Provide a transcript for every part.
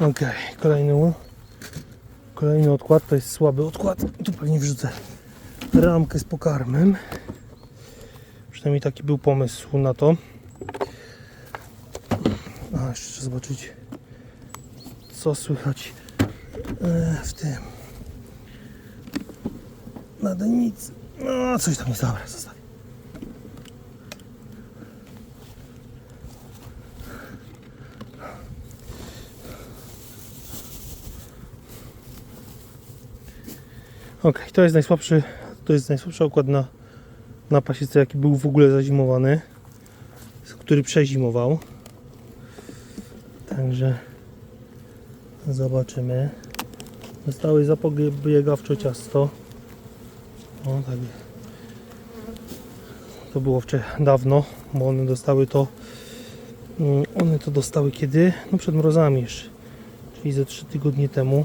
Ok, kolejny, kolejny odkład, to jest słaby odkład. Tu pewnie wrzucę ramkę z pokarmem. Przynajmniej taki był pomysł na to. A, jeszcze zobaczyć, co słychać e, w tym. Nade nic. No, coś tam jest. Dobra. Ok, to jest najsłabszy, to jest najsłabszy układ na, na pasiece, jaki był w ogóle zazimowany, który przezimował. Także zobaczymy. Zostały zapobiegawczo ciasto. O, tak. To było wczoraj dawno, bo one dostały to. mm, One to dostały kiedy? No przed mrozami jeszcze, czyli ze 3 tygodnie temu.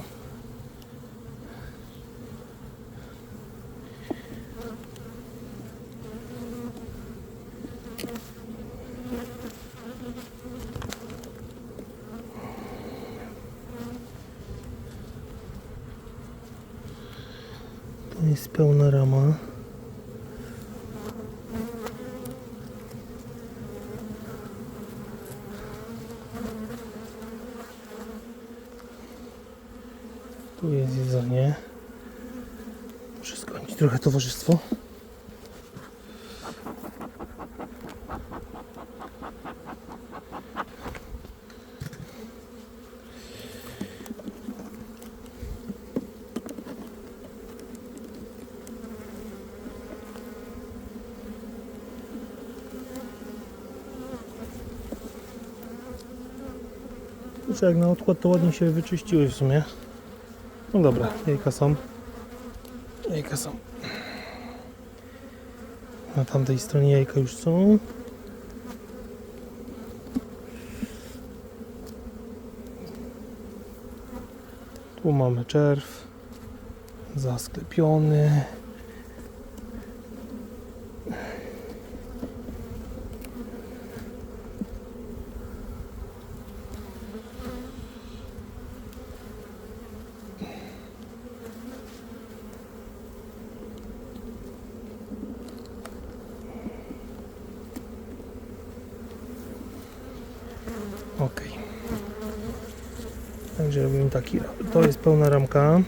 Jest pełna rama. Tu jest jedzenie. Muszę skończyć trochę towarzystwo. Kurczę, jak na odkład to ładnie się wyczyściły w sumie. No dobra, jajka są. Jajka są. Na tamtej stronie jajka już są. Tu mamy czerw. Zasklepiony. Ok. Także robimy taki. To jest pełna ramka.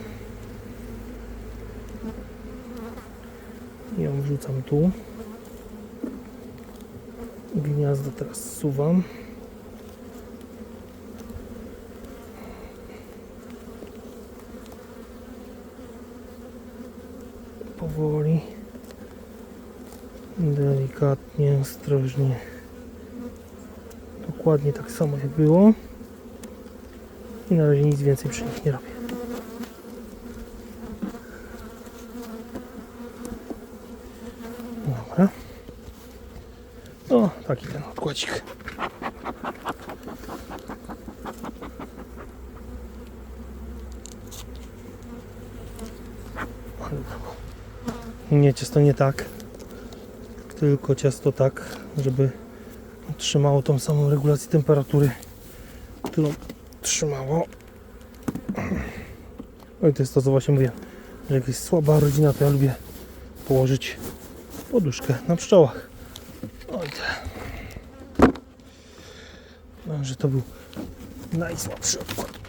Ją wrzucam tu. Gniazdo teraz zsuwam. Powoli. Delikatnie, ostrożnie. Dokładnie tak samo jak było. I na razie nic więcej przy nich nie robię. Dobra. O, taki ten odkładzik. Nie, ciasto nie tak. Tylko ciasto tak, żeby trzymało tą samą regulację temperatury, którą trzymało. Oj, to jest to, co właśnie mówię, że jak jest słaba rodzina, to ja lubię położyć poduszkę na pszczołach. Oj. Także to był najsłabszy odkład.